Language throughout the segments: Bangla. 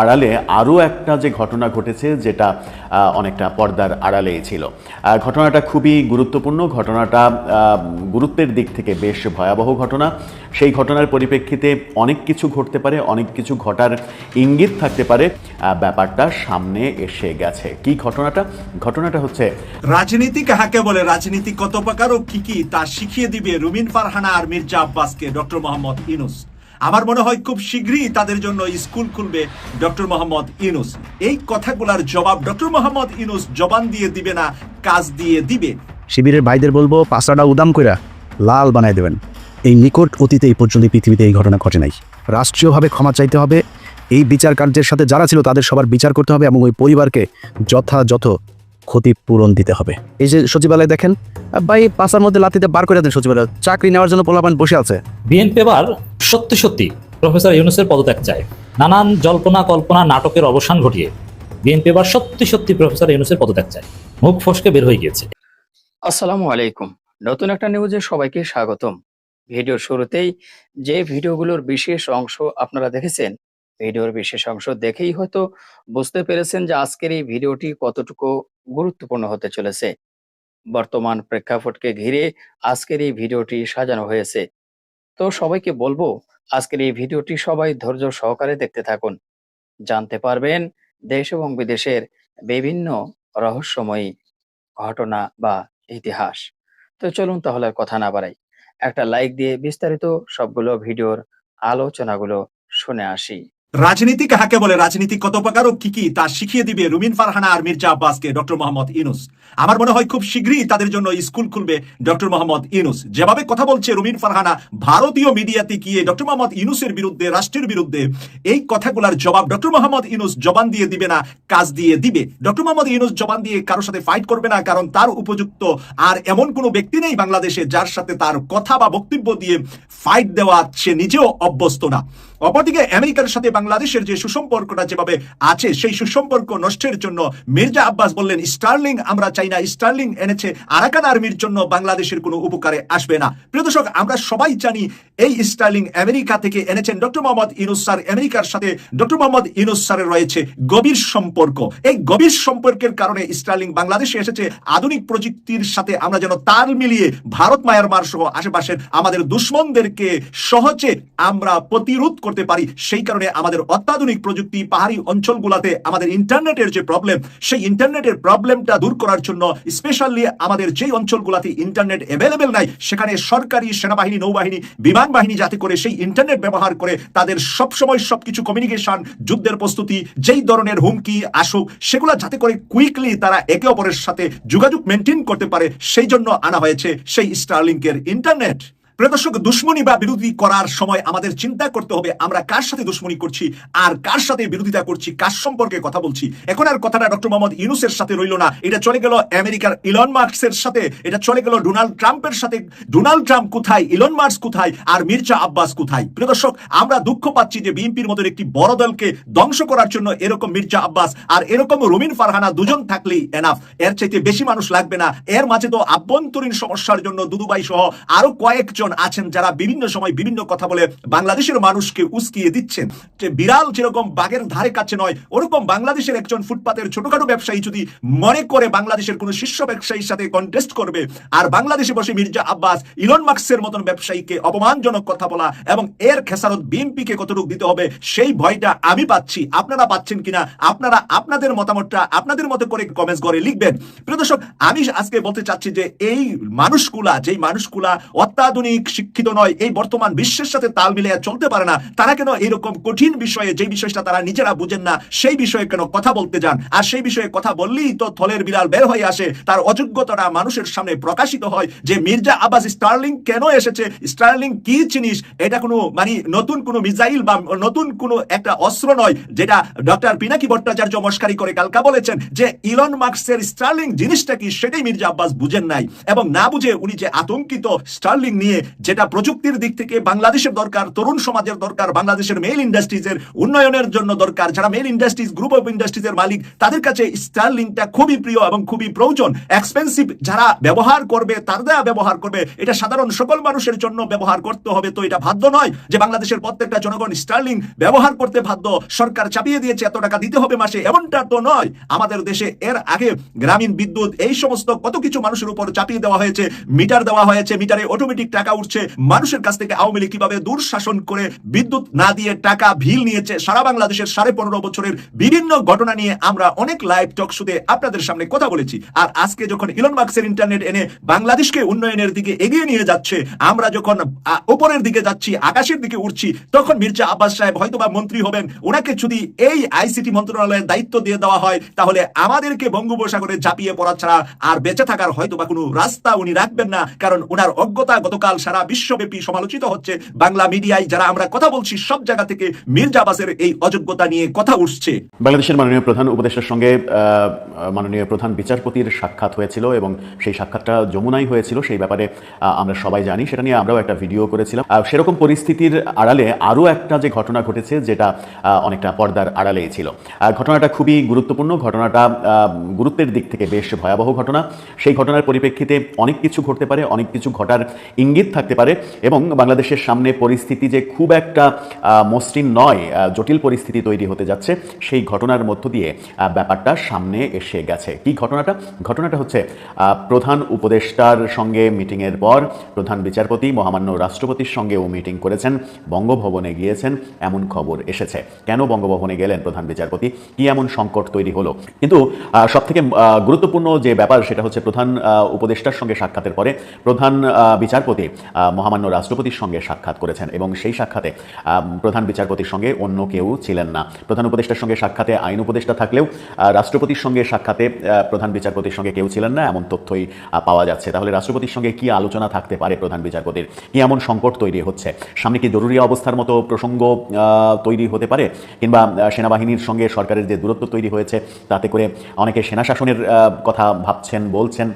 আড়ালে আরও একটা যে ঘটনা ঘটেছে, যেটা অনেকটা পর্দার আড়ালেই ছিল। ঘটনাটা খুবই গুরুত্বপূর্ণ। ঘটনাটা গুরুত্বের দিক থেকে বেশ ভয়াবহ ঘটনা। সেই ঘটনার পরিপ্রেক্ষিতে অনেক কিছু ঘটতে পারে, অনেক কিছু ঘটার ইঙ্গিত থাকতে পারে। ব্যাপারটা সামনে এসে গেছে। কি ঘটনাটা? ঘটনাটা হচ্ছে, রাজনীতি কাহাকে বলে? রাজনীতি কত প্রকার ও কি কি? তা শিখিয়ে দিবে রুমিন ফারহানা আর মির্জা আব্বাসকে। ডক্টর মোহাম্মদ ইনুস আমার মনে হয় খুব শীঘ্রই তাদের জন্য স্কুল খুলবে ডক্টর মোহাম্মদ ইনুস এই কথাগুলার জবাব ডক্টর মোহাম্মদ ইনুস জবান দিয়ে দিবে না, কাজ দিয়ে দিবে। শিবিরের ভাইদের বলব পাঁচটা উদাম কইরা লাল বানায় দেবেন। এই নিকট অতীতে এই পর্যন্ত পৃথিবীতে এই ঘটনা ঘটে নাই। রাষ্ট্রীয়ভাবে ক্ষমা চাইতে হবে। এই বিচার কার্যের সাথে যারা ছিল তাদের সবার বিচার করতে হবে এবং ওই পরিবারকে যথাযথ ক্ষতিপূরণ দিতে হবে। এই যে সচিবালয় দেখেন ভাই পাঁচার মধ্যে লাতিতে বার করে দেন সচিবালয়। চাকরি নেওয়ার জন্য পোলাপান বসে আছে। বিএনপি এবার সত্যি সত্যি প্রফেসর ইউনুসের পদত্যাগ চায়। নানান জল্পনা কল্পনা নাটকের অবসান ঘটিয়ে বিএনপি এবার সত্যি সত্যি প্রফেসর ইউনুসের পদত্যাগ চায়। মুখ ফসকে বের হয়ে গিয়েছে। আসসালামু আলাইকুম। নতুন একটা নিউজে সবাইকে স্বাগতম। ভিডিওর শুরুতেই যে ভিডিওগুলোর বিশেষ অংশ আপনারা দেখেছেন ভিডিওর বিশেষ অংশ দেখেই হয়তো বুঝতে পেরেছেন যে আজকের এই ভিডিওটি কতটুকু গুরুত্বপূর্ণ হতে চলেছে। বর্তমান প্রেক্ষাপটকে ঘিরে আজকের এই ভিডিওটি সাজানো হয়েছে। তো সবাইকে বলব, আজকের এই ভিডিওটি সবাই ধৈর্য সহকারে দেখতে থাকুন। জানতে পারবেন দেশ এবং বিদেশের বিভিন্ন রহস্যময়ী ঘটনা বা ইতিহাস। তো চলুন তাহলে কথা না বাড়াই। একটা লাইক দিয়ে বিস্তারিত সবগুলো ভিডিওর আলোচনাগুলো শুনে আসি। রাজনীতি কাহাকে বলে? রাজনীতি কত প্রকার ও কি কি? তা শিখিয়ে দিবে রুমিন ফারহানা আর মির্জা আব্বাসকে ডক্টর মোহাম্মদ ইনুস আমার মনে হয় খুব শীঘ্রই তাদের জন্য স্কুল খুলবে ডক্টর মোহাম্মদ ইনুস যেভাবে কথা বলছে রুমিন ফারহানা, ভারতীয় মিডিয়াতে গিয়ে ডক্টর মোহাম্মদ ইনুসের বিরুদ্ধে, রাষ্ট্রের বিরুদ্ধে এই কথাগুলোর জবাব ডক্টর মোহাম্মদ ইনুস জবান দিয়ে দিবে না, কাজ দিয়ে দিবে? ডক্টর মোহাম্মদ ইনুস জবান দিয়ে কারোর সাথে ফাইট করবে না, কারণ তার উপযুক্ত আর এমন কোনো ব্যক্তি নেই বাংলাদেশে যার সাথে তার কথা বা বক্তব্য দিয়ে ফাইট দেওয়া সে নিজেও অভ্যস্ত না। অপরদিকে আমেরিকার সাথে বাংলাদেশের যে সুসম্পর্কটা যেভাবে আছে, সেই সুসম্পর্ক নষ্টের জন্য মির্জা আব্বাস বললেন, স্টার্লিং, আমরা চাই না। স্টার্লিং এনেছে আরাকান আর্মির জন্য বাংলাদেশের কোনো উপকারে আসবে না। প্রিয় দর্শক, আমরা সবাই জানি এই স্টার্লিং আমেরিকা থেকে এনেছেন ডক্টর মোহাম্মদ ইনুস স্যার। আমেরিকার সাথে ডক্টর মোহাম্মদ ইনুস স্যারের রয়েছে গভীর সম্পর্ক। এই গভীর সম্পর্কের কারণে স্টার্লিং বাংলাদেশে এসেছে। আধুনিক প্রযুক্তির সাথে আমরা যেন তাল মিলিয়ে ভারত মায়ানমার সহ আশেপাশের আমাদের দুশ্মনদেরকে সহজে আমরা প্রতিরোধ করতে পারি, সেই কারণে আমাদের অত্যাধুনিক প্রযুক্তি পাহাড়ি অঞ্চলগুলোতে আমাদের ইন্টারনেটের যে প্রবলেম সেই ইন্টারনেটের প্রবলেমটা দূর করার জন্য স্পেশালি আমাদের যেই অঞ্চলগুলোতে ইন্টারনেট অ্যাভেলেবেল নাই, সেখানে সরকারি সেনাবাহিনী, নৌবাহিনী, বিমান বাহিনী যাতে করে সেই ইন্টারনেট ব্যবহার করে তাদের সবসময় সবকিছু কমিউনিকেশন যুদ্ধের প্রস্তুতি, যেই ধরনের হুমকি আসুক, সেগুলো যাতে করে কুইকলি তারা একে অপরের সাথে যোগাযোগ মেনটেন করতে পারে, সেই জন্য আনা হয়েছে সেই স্টারলিংকের ইন্টারনেট প্রিয় দর্শক দুশ্মনী বা বিরোধী করার সময় আমাদের চিন্তা করতে হবে, আমরা কার সাথে দুশ্মনী করছি আর কার সাথে বিরোধিতা করছি, কার সম্পর্কে কথা বলছি। এখন আর কথাটা ডক্টর মোহাম্মদ ইউনুসের সাথে রইল না, এটা চলে গেল আমেরিকার ইলন মার্কসের সাথে, এটা চলে গেল ডোনাল্ড ট্রাম্পের সাথে। ডোনাল্ড ট্রাম্প কোথায়, ইলন মার্কস কোথায়, আর মির্জা আব্বাস কোথায়? প্রিয় দর্শক, আমরা দুঃখ পাচ্ছি যে বিএনপির মতো একটি বড় দলকে ধ্বংস করার জন্য এরকম মির্জা আব্বাস আর এরকম রুমিন ফারহানা দুজন থাকলেই এনাফ এর চাইতে বেশি মানুষ লাগবে না, এর মাঝে তো আভ্যন্তরীণ সমস্যার জন্য দুদুবাই সহ আরও কয়েকজন আছেন যারা বিভিন্ন সময় বিভিন্ন কথা বলে বাংলাদেশের মানুষকে উস্কিয়ে দিচ্ছেন। যে বিড়াল যেরকম বাঘের ধারে কাছে নয়, ওরকম বাংলাদেশের একজন ফুটপাতের ছোটখাটো ব্যবসায়ী যদি মনে করে বাংলাদেশের কোনো শীর্ষ ব্যবসায়ীর সাথে কন্টেস্ট করবে, আর বাংলাদেশে বসে মির্জা আব্বাস, ইলন মার্কসের মতন ব্যবসায়ীকে অপমানজনক কথা বলা এবং এর খেসারত বিএনপিকে কতটুকু দিতে হবে, সেই ভয়টা আমি পাচ্ছি। আপনারা পাচ্ছেন কিনা? আপনারা আপনাদের মতামতটা আপনাদের মতো করে কমেন্টস করে লিখবেন। প্রিয় দর্শক, আমি আজকে বলতে চাচ্ছি যে এই মানুষগুলা, যেই মানুষগুলা অত্যাধুনিক শিক্ষিত নয়। এই বর্তমান বিশ্বের সাথে তাল মিলিয়ে চলতে পারে না। তারা কেন এরকম কঠিন বিষয়ে যে বিষয়টা তারা নিজেরা বুঝেন না, সেই বিষয়ে কেন কথা বলতে যান? আর সেই বিষয়ে কথা বললেই তো থলের বিড়াল বের হয়ে আসে। তার অযোগ্যতাটা মানুষের সামনে প্রকাশিত হয় যে, মির্জা আব্বাস স্টার্লিং কেন এসেছে? স্টার্লিং কি জিনিস? এটা কোনো মানে নতুন কোনো মিসাইল বা নতুন কোনো একটা অস্ত্র নয়, যেটা ডক্টর পিনাকি ভট্টাচার্য মস্কারি করে কালকা বলেছেন যে, ইলন মার্কসের স্টার্লিং জিনিসটা কি? সেটাই মির্জা আব্বাস বুঝেন নাই। এবং না বুঝে উনি যে আতঙ্কিত স্টার্লিং নিয়ে যেটা প্রযুক্তির দিক থেকে বাংলাদেশের দরকার, তরুণ সমাজের দরকার, বাংলাদেশের মেল ইন্ডাস্ট্রিজের উন্নয়নের জন্য দরকার। যারা মেল ইন্ডাস্ট্রিজ গ্রুপ অফ ইন্ডাস্ট্রিজের মালিক, তাদের কাছে স্টারলিংটা খুবই প্রিয় এবং খুবই প্রয়োজন। এক্সপেন্সিভ যারা ব্যবহার করবে, তারা ব্যবহার করবে। এটা সাধারণ সকল মানুষের জন্য ব্যবহার করতে হবে, তো এটা বাধ্য নয় যে বাংলাদেশের প্রত্যেকটা জনগণ স্টারলিং ব্যবহার করতে বাধ্য। সরকার চাপিয়ে দিয়েছে, এত টাকা দিতে হবে মাসে, এমনটা তো নয়। আমাদের দেশে এর আগে গ্রামীণ বিদ্যুৎ, এই সমস্ত কত কিছু মানুষের উপর চাপিয়ে দেওয়া হয়েছে, মিটার দেওয়া হয়েছে, মিটারে অটোমেটিক টাকা উঠছে। মানুষের কাছ থেকে আওয়ামী লীগ কীভাবে দুঃশাসন করে বিদ্যুৎ না দিয়ে টাকা ভিল নিয়েছে সারা বাংলাদেশের সাড়ে পনেরো বছরের বিভিন্ন ঘটনা নিয়ে আমরা অনেক লাইভ টক শুতে আপনাদের সামনে কথা বলেছি। আর আজকে যখন ইলন মার্কসের ইন্টারনেট এনে বাংলাদেশকে উন্নয়নের দিকে এগিয়ে নিয়ে যাচ্ছে আমরা যখন আ, উপরের দিকে যাচ্ছি আকাশের দিকে উঠছি তখন মির্জা আব্বাস সাহেব হয়তোবা মন্ত্রী হবেন ওনাকে যদি এই আইসিটি মন্ত্রণালয়ের দায়িত্ব দিয়ে দেওয়া হয় তাহলে আমাদেরকে বঙ্গোপসাগরে ঝাঁপিয়ে পড়া ছাড়া আর বেঁচে থাকার হয়তোবা কোনো রাস্তা উনি রাখবেন না কারণ ওনার অজ্ঞতা গতকাল সারা বিশ্বব্যাপী সমালোচিত হচ্ছে। বাংলা মিডিয়ায় যারা আমরা কথা বলছি, সব জায়গা থেকে মির্জা আব্বাসের এই অযোগ্যতা নিয়ে কথা উঠছে। বাংলাদেশের মাননীয় প্রধান উপদেষ্টার সঙ্গে মাননীয় প্রধান বিচারপতির সাক্ষাৎ হয়েছিল এবং সেই সাক্ষাৎটা যমুনাই হয়েছিল। সেই ব্যাপারে আমরা সবাই জানি। সেটা নিয়ে আমরাও একটা ভিডিও করেছিলাম। সেরকম পরিস্থিতির আড়ালে আরও একটা যে ঘটনা ঘটেছে, যেটা অনেকটা পর্দার আড়ালেই ছিল। ঘটনাটা খুবই গুরুত্বপূর্ণ। ঘটনাটা গুরুত্বের দিক থেকে বেশ ভয়াবহ ঘটনা। সেই ঘটনার পরিপ্রেক্ষিতে অনেক কিছু ঘটতে পারে, অনেক কিছু ঘটার ইঙ্গিত থাকতে পারে এবং বাংলাদেশের সামনে পরিস্থিতি যে খুব একটা মসৃণ নয় জটিল পরিস্থিতি তৈরি হতে যাচ্ছে, সেই ঘটনার মধ্য দিয়ে ব্যাপারটা সামনে এসে গেছে। কি ঘটনাটা? ঘটনাটা হচ্ছে প্রধান উপদেষ্টার সঙ্গে মিটিংয়ের পর প্রধান বিচারপতি, মহামান্য রাষ্ট্রপতির সঙ্গেও মিটিং করেছেন, বঙ্গভবনে গিয়েছেন, এমন খবর এসেছে। কেন বঙ্গভবনে গেলেন প্রধান বিচারপতি? কি এমন সংকট তৈরি হলো? কিন্তু সব থেকে গুরুত্বপূর্ণ যে ব্যাপার সেটা হচ্ছে প্রধান উপদেষ্টার সঙ্গে সাক্ষাতের পরে প্রধান বিচারপতি মহামান্য রাষ্ট্রপতির সঙ্গে সাক্ষাৎ করেছেন এবং সেই সাক্ষাতে প্রধান বিচারপতির সঙ্গে অন্য কেউ ছিলেন না। প্রধান উপদেষ্টার সঙ্গে সাক্ষাতে আইন উপদেষ্টা থাকলেও রাষ্ট্রপতির সঙ্গে সাক্ষাতে প্রধান বিচারপতির সঙ্গে কেউ ছিলেন না, এমন তথ্যই পাওয়া যাচ্ছে। তাহলে রাষ্ট্রপতির সঙ্গে কি আলোচনা থাকতে পারে প্রধান বিচারপতির? কি এমন সংকট তৈরি হচ্ছে? সামনে কি জরুরি অবস্থার মতো প্রসঙ্গ তৈরি হতে পারে? কিংবা সেনাবাহিনীর সঙ্গে সরকারের যে দূরত্ব তৈরি হয়েছে, তাতে করে অনেকে সেনা শাসনের কথা ভাবছেন, বলছেন।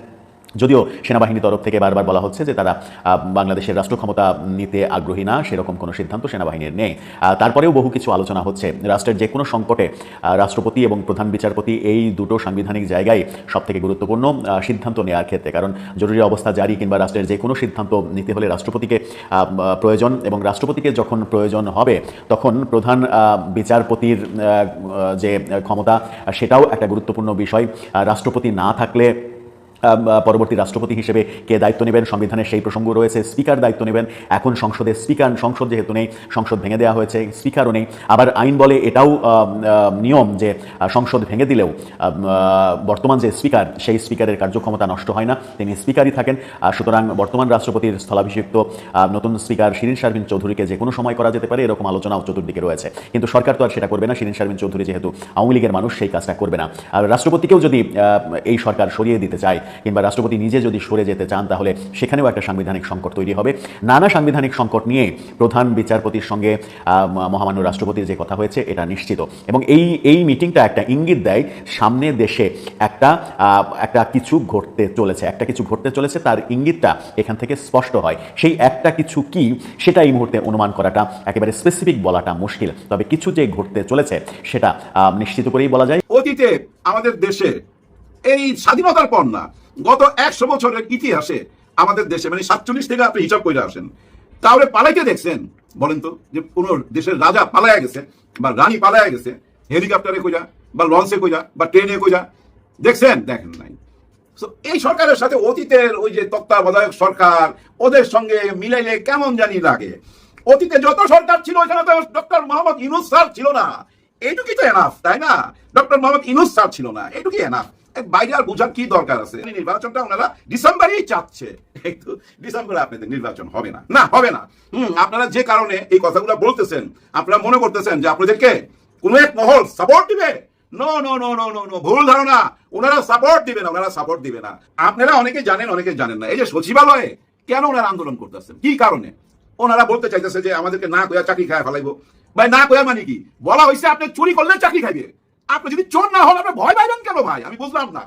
যদিও সেনাবাহিনীর তরফ থেকে বারবার বলা হচ্ছে যে তারা বাংলাদেশের রাষ্ট্র ক্ষমতা নিতে আগ্রহী না, সেরকম কোনো সিদ্ধান্ত সেনাবাহিনীর নেই। তারপরেও বহু কিছু আলোচনা হচ্ছে। রাষ্ট্রের যে কোনো সংকটে রাষ্ট্রপতি এবং প্রধান বিচারপতি এই দুটো সাংবিধানিক জায়গায় সবথেকে গুরুত্বপূর্ণ সিদ্ধান্ত নেওয়ার ক্ষেত্রে। কারণ জরুরি অবস্থা জারি কিংবা রাষ্ট্রের যে কোনো সিদ্ধান্ত নিতে হলে রাষ্ট্রপতিকে প্রয়োজন এবং রাষ্ট্রপতিকে যখন প্রয়োজন হবে, তখন প্রধান বিচারপতির যে ক্ষমতা, সেটাও একটা গুরুত্বপূর্ণ বিষয়। রাষ্ট্রপতি না থাকলে পরবর্তী রাষ্ট্রপতি হিসেবে কে দায়িত্ব নেবেন? সংবিধানের সেই প্রসঙ্গ রয়েছে, স্পিকার দায়িত্ব নেবেন। এখন সংসদে স্পিকার, সংসদ যেহেতু নেই, সংসদ ভেঙে দেওয়া হয়েছে, স্পিকারও নেই। আবার আইন বলে এটাও নিয়ম যে সংসদ ভেঙে দিলেও বর্তমান যে স্পিকার, সেই স্পিকারের কার্যক্ষমতা নষ্ট হয় না। তিনি স্পিকারই থাকেন। সুতরাং বর্তমান রাষ্ট্রপতির স্থলাভিষিক্ত নতুন স্পিকার শিরিন শারমিন চৌধুরীকে যে কোনো সময় করা যেতে পারে, এরকম আলোচনাও চতুর্দিকে রয়েছে। কিন্তু সরকার তো আর সেটা করবে না। শিরিন শারমিন চৌধুরী যেহেতু আওয়ামী লীগের মানুষ, সেই কাজটা করবে না। আর রাষ্ট্রপতিকেও যদি এই সরকার সরিয়ে দিতে চায় কিংবা রাষ্ট্রপতি নিজে যদি সরে যেতে চান, তাহলে সেখানেও একটা সাংবিধানিক সংকট তৈরি হবে। নানা সাংবিধানিক সংকট নিয়ে প্রধান বিচারপতির সঙ্গে মহামান্য রাষ্ট্রপতির যে কথা হয়েছে, এটা নিশ্চিত। এবং এই এই মিটিংটা একটা ইঙ্গিত দেয়, সামনে দেশে একটা একটা কিছু ঘটতে চলেছে। একটা কিছু ঘটতে চলেছে, তার ইঙ্গিতটা এখান থেকে স্পষ্ট হয়। সেই একটা কিছু কি, সেটা এই মুহূর্তে অনুমান করাটা একেবারে স্পেসিফিক বলাটা মুশকিল। তবে কিছু যে ঘটতে চলেছে, সেটা নিশ্চিত করেই বলা যায়। অতীতে আমাদের দেশে এই স্বাধীনতার পর না, গত একশো বছরের ইতিহাসে আমাদের দেশে মানে সাতচল্লিশ থেকে আপনি হিসাব করে আসেন তাহলে পালাইতে দেখছেন? বলেন তো, যে কোন দেশের রাজা পালায়া গেছে, বা রানী পালায়া গেছে, হেলিকপ্টারে কইরা, বা লঞ্চে কইরা, বা ট্রেনে কইরা, দেখছেন? দেখেন নাই। এই সরকারের সাথে অতীতের ওই যে তত্ত্বাবধায়ক সরকার, ওদের সঙ্গে মিলাইলে কেমন জানি লাগে। অতীতে যত সরকার ছিল, ওইখানে তো ডক্টর মোহাম্মদ ইউনুস স্যার ছিল না। এইটুকুই তো এনাফ তাই না? ডক্টর মোহাম্মদ ইনুস স্যার ছিল না, এইটুকুই এনাফ বাইরে আর বোঝার কি দরকার আছে? নির্বাচনটা ওনারা ডিসেম্বরেই চাচ্ছে। কিন্তু ডিসেম্বরে আপনাদের নির্বাচন হবে না। না, হবে না। হুম, আপনারা যে কারণে এই কথাগুলো বলতেছেন, আপনারা মনে করতেছেন যে আপনাদেরকে কোনো এক মহল সাপোর্ট দিবে? No no no no no no ভুল ধারণা। ওনারা সাপোর্ট দিবে না, ওনারা সাপোর্ট দিবে না। আপনারা অনেকে জানেন অনেকে জানেন না। এই যে সচিবালয়ে কেন ওনারা আন্দোলন করতেছেন? কি কারণে? ওনারা বলতে চাইতেছে যে আমাদেরকে না কয়া চাকরি খায় ফেলাইবো। ভাই, না কয়া মানে কি? বলা হয়েছে আপনি চুরি করলে চাকরি খাইবে। আপনি যদি চোর না হন, আপনি ভয় পাইবেন কেন ভাই? আমি বুঝলাম না।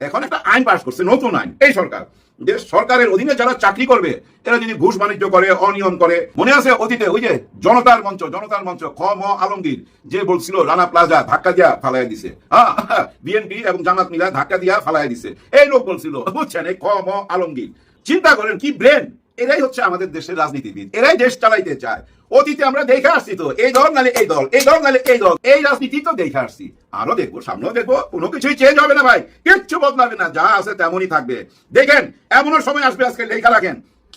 এখন একটা আইন পাস করছে, নতুন আইন, এই সরকার। যে সরকারের অধীনে যারা চাকরি করবে, এরা যদি ঘুষ বাণিজ্য করে, অনিয়ম করে, মনে আছে অতীতে ওই যে জনতার মঞ্চ জনতার মঞ্চ, খ, ম, আলমগীর, যে বলছিল, রানা প্লাজা ধাক্কা দিয়া ফালাই দিছে। হ্যাঁ বিএনপি এবং জামাত মিলা ধাক্কা দিয়া ফালাই দিছে। এই লোক বলছিল, বুঝছেন, এই খ, ম, আলমগীর। চিন্তা করেন কি ব্রেন? এরাই হচ্ছে আমাদের দেশের রাজনীতিবিদ। এরাই দেশ চালাইতে চায়। অতীতে আমরা দেখে আসছি তো, এই দল নালে এই দল এই দল নালে এই দল, এই রাজনীতি তো দেখে আসছি। আরও দেখব, সামনেও দেখব, কোনো কিছুই চেঞ্জ হবে না ভাই, কিচ্ছু বদলাবে না, যা আছে তেমনই থাকবে। দেখেন, এমনও সময় আসবে আজকে, লেখা রাখেন।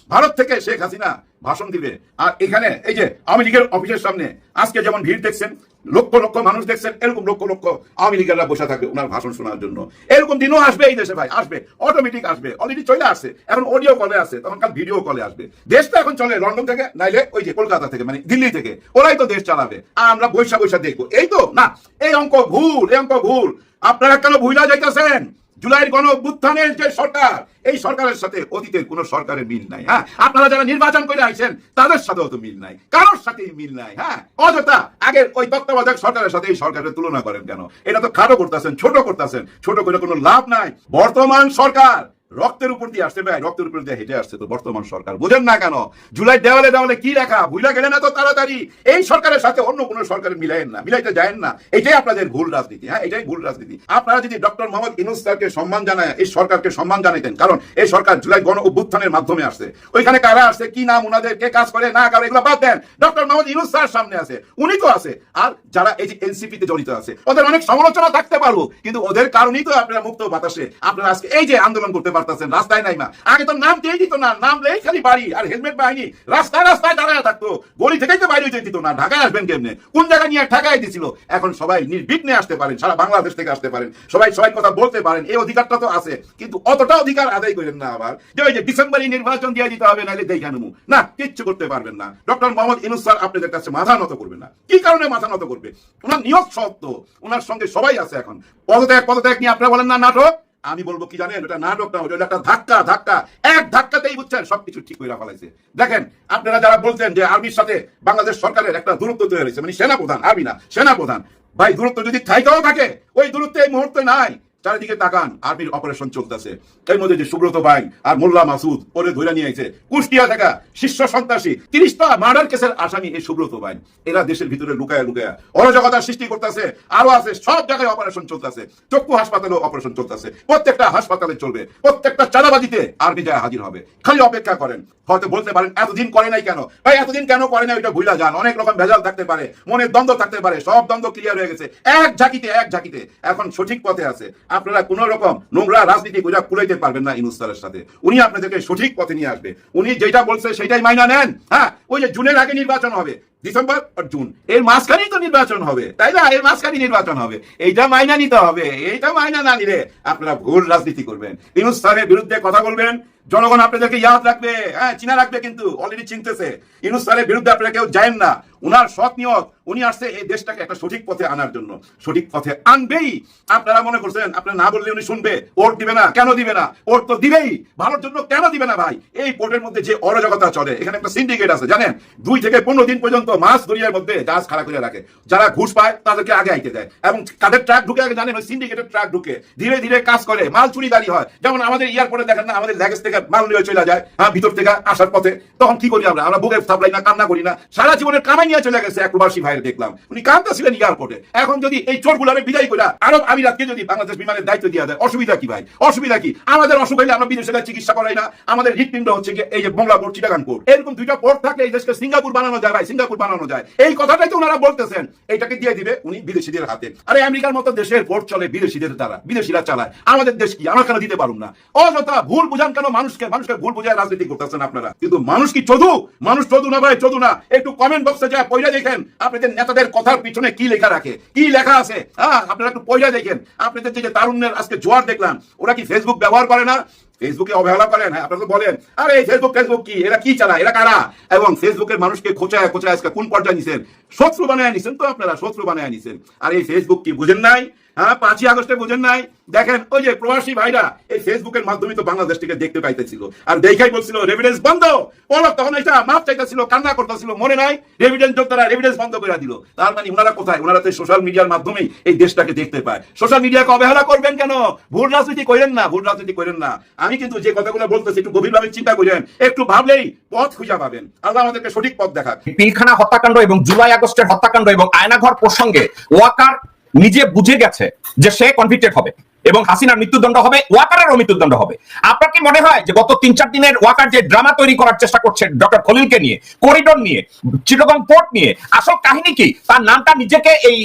ভারত থেকে শেখ হাসিনা ভাষণ দিবে। আর এখানে এই যে আওয়ামী লীগের অফিসের সামনে আজকে যেমন ভিড় দেখছেন, লক্ষ লক্ষ মানুষ দেখছেন, এরকম লক্ষ লক্ষ আওয়ামী লীগেররা বসে থাকবে ওনার ভাষণ শোনার জন্য। এরকম দিনও আসবে এই দেশে ভাই, আসবে। অটোমেটিক আসবে। অলরেডি চলে আসছে। এখন অডিও কলে আসে তখন কাল ভিডিও কলে আসবে। দেশটা এখন চলে লন্ডন থেকে, নাইলে ওই যে কলকাতা থেকে মানে দিল্লি থেকে, ওরাই তো দেশ চালাবে। আর আমরা বৈশা বৈশা দেখব। এই তো? না, এই অঙ্ক ভুল, এই অঙ্ক ভুল। আপনারা কেন ভুলা যাইতেছেন? জুলাইয়ের গণ অভ্যুত্থানের যে সরকার, এই সরকারের সাথে অতীতের কোন সরকারের মিল নাই হ্যাঁ? আপনারা যারা নির্বাচন করে আইছেন, তাদের সাথেও তো মিল নাই। কারোর সাথেই মিল নাই হ্যাঁ? অযথা আগের ওই তত্ত্বাবধায়ক সরকারের সাথে এই সরকারের তুলনা করেন কেন? এটা তো খাটো করতেছেন, ছোট করতেছেন, ছোট করে কোনো লাভ নাই। বর্তমান সরকার রক্তের উপর দিয়ে আসছে, ভাই, রক্তের উপর দিয়ে হেঁটে আসছে তো বর্তমান সরকার। বুঝেন না কেন? জুলাই দেওয়ালে দেওয়ালে কি লেখা? ভুলে গেলেন না তো তাড়াতাড়ি। এই সরকারের সাথে অন্য কোন সরকারের মিলাইন না, মিলাইতে যায় না। এটাই আপনাদের ভুল রাজনীতি হ্যাঁ? এটাই ভুল রাজনীতি। আপনারা যদি ডক্টর মোহাম্মদ ইনুস স্যারকে সম্মান জানায়, এই সরকারকে সম্মান জানাইতেন, কারণ এই সরকার জুলাই গণ অভ্যুত্থানের মাধ্যমে আসছে। ওইখানে কারা আসছে, কি নাম ওনাদের কে কাজ করে, না করে, এগুলো বাদ দেন। ডক্টর মোহাম্মদ ইনুস স্যার সামনে আছে, উনি তো আছে। আর যারা এই যে এনসিপি তে জড়িত আছে, ওদের অনেক সমালোচনা থাকতে পারব, কিন্তু ওদের কারণেই তো আপনারা মুক্ত বাতাসে আপনারা আজকে এই যে আন্দোলন করতে পারতেছেন, রাস্তায় নাই মা আগে তো নাম দিয়ে দিত না? নাম লেই খালি বাড়ি আর হেলমেট বাহিনী। রাস্তায় রাস্তায় দাঁড়ায় থাকতো। গলি থেকেই তো বাইরে হইতে দিত না। ঢাকায় আসবেন কেমনে? কোন জায়গায় নিয়ে ঢাকায় দিছিল? এখন সবাই নির্বিঘ্নে আসতে পারেন, সারা বাংলাদেশ থেকে আসতে পারেন। সবাই সবাই কথা বলতে পারেন, এই অধিকারটা তো আছে। কিন্তু অতটা অধিকার আদায় করেন না আবার। যে ওই যে ডিসেম্বরে নির্বাচন দিয়ে দিতে হবে, নাহলে দেখে নেব না, কিচ্ছু করতে পারবেন না। ডক্টর মোহাম্মদ ইনুস স্যার আপনাদের কাছে মাথা নত করবে না। কি কারণে মাথা নত করবে? ওনার নিয়োগ সত্য। ওনার সঙ্গে সবাই আছে এখন। পদত্যাগ পদত্যাগ নিয়ে আপনারা বলেন না নাটক? আমি বলব কি জানেন? ওটা নাটক না ওটা একটা ধাক্কা ধাক্কা। এক ধাক্কাতেই বুঝছেন, সবকিছু ঠিক করে ফেলাইছে দেখেন, আপনারা যারা বলছেন যে আর্মির সাথে বাংলাদেশ সরকারের একটা দূরত্ব তৈরি হয়েছে মানে সেনাপ্রধান, আর্মি না, সেনাপ্রধান। ভাই, দূরত্ব যদি থাইকাও থাকে, ওই দূরত্ব এই মুহূর্তে নাই। চারিদিকে তাকান আর্মির অপারেশন চলতেছে। এর মধ্যে যে সুব্রত ভাই আর মোল্লা মাসুদ পরে ধরে নিয়ে আইছে। কুষ্টিয়া থাকা শীর্ষ সন্ত্রাসী, তিরিশটা মার্ডার কেসের আসামি এই সুব্রত ভাই। এরা দেশের ভিতরে লুকায় লুকায় অরাজকতার সৃষ্টি করতেছে, আরও আছে, সব জায়গায় অপারেশন চলতেছে। চক্ষু হাসপাতালেও অপারেশন চলতেছে। প্রত্যেকটা হাসপাতালে চলবে। প্রত্যেকটা চাঁদাবাজিতে আর্মি যায় হাজির হবে। খালি অপেক্ষা করেন। হয়তো বলতে পারেন, এতদিন করে নাই কেন? ভাই, এতদিন কেন করে নাই? ওইটা ভুলা যান। অনেক রকম ভেজাল থাকতে পারে, মনের দ্বন্দ্ব থাকতে পারে, সব দ্বন্দ্ব ক্লিয়ার হয়ে গেছে। এক ঝাঁকিতে এক ঝাঁকিতে। এখন সঠিক পথে আছে। আপনারা কোন রকম নোংরা রাজনীতি করে কুলাইতে পারবেন না ইনুস্তারের সাথে। উনি আপনাদেরকে সঠিক পথে নিয়ে আসবে। উনি যেটা বলছে সেটাই মাইনা নেন হ্যাঁ? ওই যে জুনের আগে নির্বাচন হবে। ডিসেম্বর আর জুন। এর মাঝখানেই তো নির্বাচন হবে। তাই না? এর মাঝখানে নির্বাচন হবে। এইটা মাইনা নিতে হবে। এইটা মাইনা না নিলে আপনারা ভুল রাজনীতি করবেন। ইনুস স্যারের বিরুদ্ধে কথা বলবেন। জনগণ আপনাদেরকে ইয়াদ রাখবে। হ্যাঁ চিনা রাখবে কিন্তু। অলরেডি চিনতেছে। ইনুস স্যারের বিরুদ্ধে আপনারা কেউ যায়েন না। উনার সৎ নিয়ত, উনি আসছে এই দেশটাকে একটা সঠিক পথে আনার জন্য। সঠিক পথে আনবেই। আপনারা মনে করছেন আপনারা না বললে উনি শুনবে। ওর দিবে না, কেন দিবে না? ওর তো দিবেই। ভালোর জন্য কেন দিবে না ভাই? এই পোর্টের মধ্যে যে অরাজকতা চলে, এখানে একটা সিন্ডিকেট আছে, জানেন? দুই থেকে পনেরো দিন পর্যন্ত মাছ দরিয়ার মধ্যে জাহাজ খাড়া করে রাখে। যারা ঘুষ পায়, তাদেরকে আগে আইতে দেয়। এবং কাদের ট্রাক ঢুকে, আগে জানেন ওই সিন্ডিকেটের ট্রাক ঢুকে। ধীরে ধীরে কাজ করে, মাল চুরি দাঁড়ি হয়। যেমন আমাদের এয়ারপোর্টে দেখেন না, আমাদের ল্যাগেজ থেকে মাল নিয়ে চলে যায় হ্যাঁ ভিতর থেকে আসার পথে। তখন কি করি আমরা? আমরা বুকে সাপ্লাই না, কান্না করি না। সারা জীবনের কামাই নিয়ে চলে গেছে এক প্রবাসী ভাইয়ের দেখলাম। উনি কান্দতেছিলেন এয়ারপোর্টে এখন যদি এই চোরগুলারে বিদায় করে আরব আমিরাতকে যদি বাংলাদেশ বিমানের দায়িত্ব দিয়ে দেয়, অসুবিধা কি ভাই? অসুবিধা কি? আমাদের অসুখ হইলে আমরা বিদেশে চিকিৎসা করাই না। আমাদের হৃৎপিণ্ড হচ্ছে এই যে বাংলা পোর্ট চিটাগান পোর্ট এরকম দুইটা পোর্ট থাকলে এই দেশকে সিঙ্গাপুর বানানো যায় ভাই, সিঙ্গাপুর বানানো যায়। এই কথাটাই তো ওনারা বলতেছেন। এইটাকে দিয়ে দিবে উনি বিদেশিদের হাতে। আরে আমেরিকার মতো দেশের পোর্ট চলে বিদেশিদের দ্বারা। বিদেশিরা চালায়। আমাদের দেশ কি? আমরা কেন দিতে পারুম না। অযথা ভুল বুঝান কেন মানুষকে? মানুষকে ভুল বুঝায় রাজনীতি করতেছেন আপনারা। কিন্তু মানুষ কি চদু? মানুষ চদু না ভাই, চদু না। একটু কমেন্ট বক্সে যা পয়লা দেখেন। আপনাদের নেতাদের কথার পিছনে কি লেখা রাখে? কি লেখা আছে? হ্যাঁ আপনারা একটু পয়লা দেখেন। আপনাদের যে তারুণ্যের আজকে জোয়ার দেখলাম, ওরা কি ফেসবুক ব্যবহার করে না? ফেসবুকে অবহেলা করেন হ্যাঁ আপনারা বলেন, আরে এই ফেসবুক ফেসবুক কি? এরা কি চালায়? এরা কারা? এবং ফেসবুকের মানুষকে খোঁচায় খোঁচায় আজকে কোন পর্যায়ে নিছেন? শত্রু বানায় নিছেন তো আপনারা, শত্রু বানায় নিছেন। আর এই ফেসবুক কি, বুঝেন নাই? হ্যাঁ পাঁচই আগস্টে বুঝেন নাই? দেখেন, ওই যে প্রবাসী ভাইরা এই ফেসবুকের মাধ্যমে তো বাংলাদেশ থেকে দেখতে পাইতেছিল। আর দেখাই বলছিল রেভিডেন্স বন্ধ! পলক তখন এটা মাপ চাইতেছিল, কান্না করতেছিল, মনে নাই? রেভিডেন্স যোদ্ধারা রেভিডেন্স বন্ধ করে দিল। তার মানে ওনারা কোথায়? ওনারা তো সোশ্যাল মিডিয়ার মাধ্যমেই এই দেশটাকে দেখতে পায়। সোশ্যাল মিডিয়াকে অবহেলা করবেন কেন? ভুল রাজনীতি করেন না, ভুল রাজনীতি করেন না। আমি কিন্তু যে কথাগুলো বলতেছি, একটু গভীরভাবে চিন্তা করেন। একটু ভাবলেই পথ খুঁজে পাবেন। আল্লাহ আমাদেরকে সঠিক পথ দেখাক। পিলখানা হত্যাকাণ্ড এবং জুলাই আগস্টের হত্যাকাণ্ড এবং আয়নাঘর প্রসঙ্গে ওয়াকার নিজে বুঝে গেছে যে সে কনভিক্টেড হবে এবং হাসিনার মৃত্যুদণ্ড হবে, ওয়াকারেরও মৃত্যুদণ্ড হবে। আপনার কি মনে হয় যে গত তিন চার দিনের ওয়াকার যে ড্রামা তৈরি করার চেষ্টা করছে ডক্টর খলিলকে নিয়ে করিডোর নিয়ে, চিটগং পোর্ট নিয়ে, আসল কাহিনী কি? তার নামটা নিজেকে এই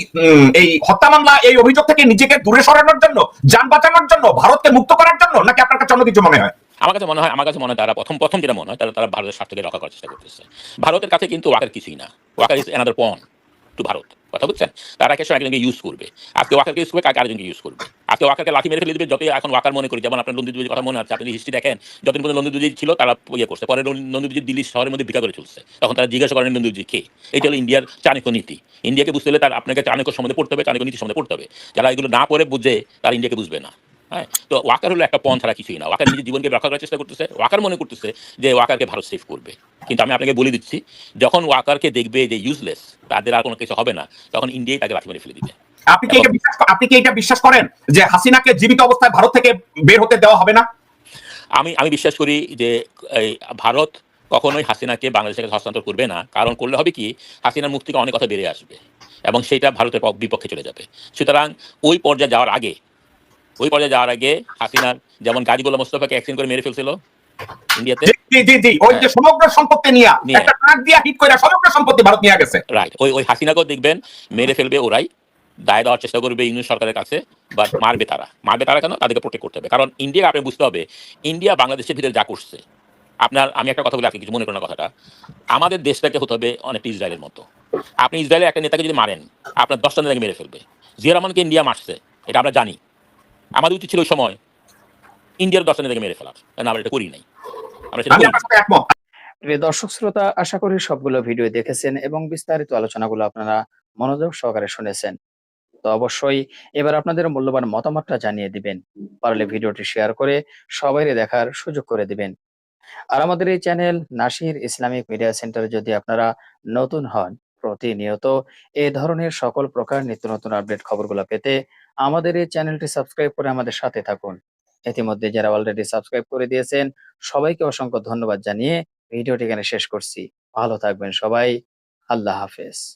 এই হত্যা মামলা, এই অভিযোগ থেকে নিজেকে দূরে সরানোর জন্য, যান বাঁচানোর জন্য, ভারতকে মুক্ত করার জন্য, নাকি আপনার কাছে অন্য কিছু মনে হয়? আমার কাছে মনে হয়, আমার কাছে মনে হয় তারা প্রথম প্রথম যেটা মনে হয়, তারা তারা ভারতের স্বার্থকে রক্ষা করার চেষ্টা করতেছে। ভারতের কাছে কিন্তু ওয়াকার কিছুই না। Waker is another pawn to Bharat. কথা বুঝছেন? তারা কেউ একজনকে ইউজ করবে? আজকে ওয়াকারকে ইউজ করবে কাকে আরেকজনকে ইউজ করবে। আজকে ওয়াকারকে লাঠি মেরে ফেলে দেবে, যতই এখন ওয়াকার মনে করি, যেমন আপনার নন্দীদুজির কথা মনে আছে, আপনি হিস্ট্রি দেখেন, যতদিন পর্যন্ত নন্দীদুজি ছিল, তারা ইয়ে করছে। পরে নন্দীদুজি দিল্লি শহরের মধ্যে ভিকা করে চলছে। তখন তারা জিজ্ঞাসা করেন নন্দীদুজি কে? এটা হলো ইন্ডিয়ার চাণক্য নীতি। ইন্ডিয়াকে বুঝতে হলে তার, আপনাকে চাণক্য সম্বন্ধে পড়তে হবে, চাণক্য নীতি সম্বন্ধে পড়তে হবে। যারা এগুলো না পড়ে, বুঝে তারা ইন্ডিয়াকে বুঝবে না। হ্যাঁ? তো ওয়াকার হলো একটা পণ ছাড়া কিছুই না। ওয়াকার নিজের জীবনকে রক্ষা করার চেষ্টা করতেছে ওয়াকার মনে করতেছে যে ওয়াকারকে ভারত সেভ করবে। কিন্তু আমি আপনাকে বলে দিচ্ছি যখন ওয়াকারকে দেখবে যে ইউজলেস তাদের আর কোনো কিছু হবে না তখন ইন্ডিয়াই তাকে লাঠি মেরে ফেলে দিবে। আপনি কি এটা বিশ্বাস আপনি কি এটা বিশ্বাস করেন যে হাসিনাকে জীবিত অবস্থায় ভারত থেকে বের হতে দেওয়া হবে না? আমি আমি বিশ্বাস করি যে ভারত কখনোই হাসিনাকে বাংলাদেশের কাছে হস্তান্তর করবে না। কারণ করলে হবে কি হাসিনার মুখ থেকে অনেক কথা বেড়ে আসবে। এবং সেটা ভারতের বিপক্ষে চলে যাবে। সুতরাং ওই পর্যায়ে যাওয়ার আগে ওই পর্যায়ে যাওয়ার আগে হাসিনার যেমন গাজীগুল্লা মোস্তফাকে অ্যাক্সিডেন্ট করে মেরে ফেলছিল ইন্ডিয়াতে জি জি, জি ওই যে সমগ্র সম্পত্তি নিয়ে। একটা ট্রাক দিয়ে হিট করে সমগ্র সম্পত্তি ভারত নিয়ে গেছে। রাইট ওই ওই হাসিনাকেও দেখবেন মেরে ফেলবে ওরাই দায় দেওয়ার চেষ্টা করবে সরকারের কাছে বাট মারবে তারা। মারবে তারা কেন? তাদেরকে প্রোটেক্ট করতে হবে। কারণ ইন্ডিয়া আপনি বুঝতে হবে ইন্ডিয়া বাংলাদেশের ভিতরে যা করছে আপনার আমি একটা কথা বলে আপনি কিছু মনে করেন কথাটা। আমাদের দেশটাকে হতে হবে অনেকটা ইসরায়েলের মতো। আপনি ইসরায়েলের একটা নেতাকে যদি মারেন আপনার দশটা নেতাকে মেরে ফেলবে। জিয়া রহমানকে ইন্ডিয়া মারছে এটা আমরা জানি। আমাদের উচিত ছিল ওই সময় ইন্ডিয়ার দশটা নেতাকে মেরে ফেলার। কারণ আমরা এটা করি নাই আমরা সেটা প্রিয় দর্শক শ্রোতা আশা করি সবগুলো ভিডিও দেখেছেন এবং বিস্তারিত আলোচনাগুলো আপনারা মনোযোগ সহকারে শুনেছেন। তো অবশ্যই এবার আপনাদের মূল্যবান মতামতটা জানিয়ে দিবেন। পারলে ভিডিওটি শেয়ার করে সবাইরে দেখার সুযোগ করে দিবেন। আর আমাদের এই channel Nasir Islamic media centre যদি আপনারা নতুন হন প্রতিনিয়ত এই ধরনের সকল প্রকার নিত্য নতুন আপডেট খবরগুলো পেতে আমাদের এই চ্যানেলটি সাবস্ক্রাইব করে আমাদের সাথে থাকুন। ইতিমধ্যে যারা অলরেডি সাবস্ক্রাইব করে দিয়েছেন, সবাইকে অসংখ্য ধন্যবাদ জানিয়ে ভিডিওটি এখানে শেষ করছি। ভালো থাকবেন সবাই। আল্লাহ হাফেজ।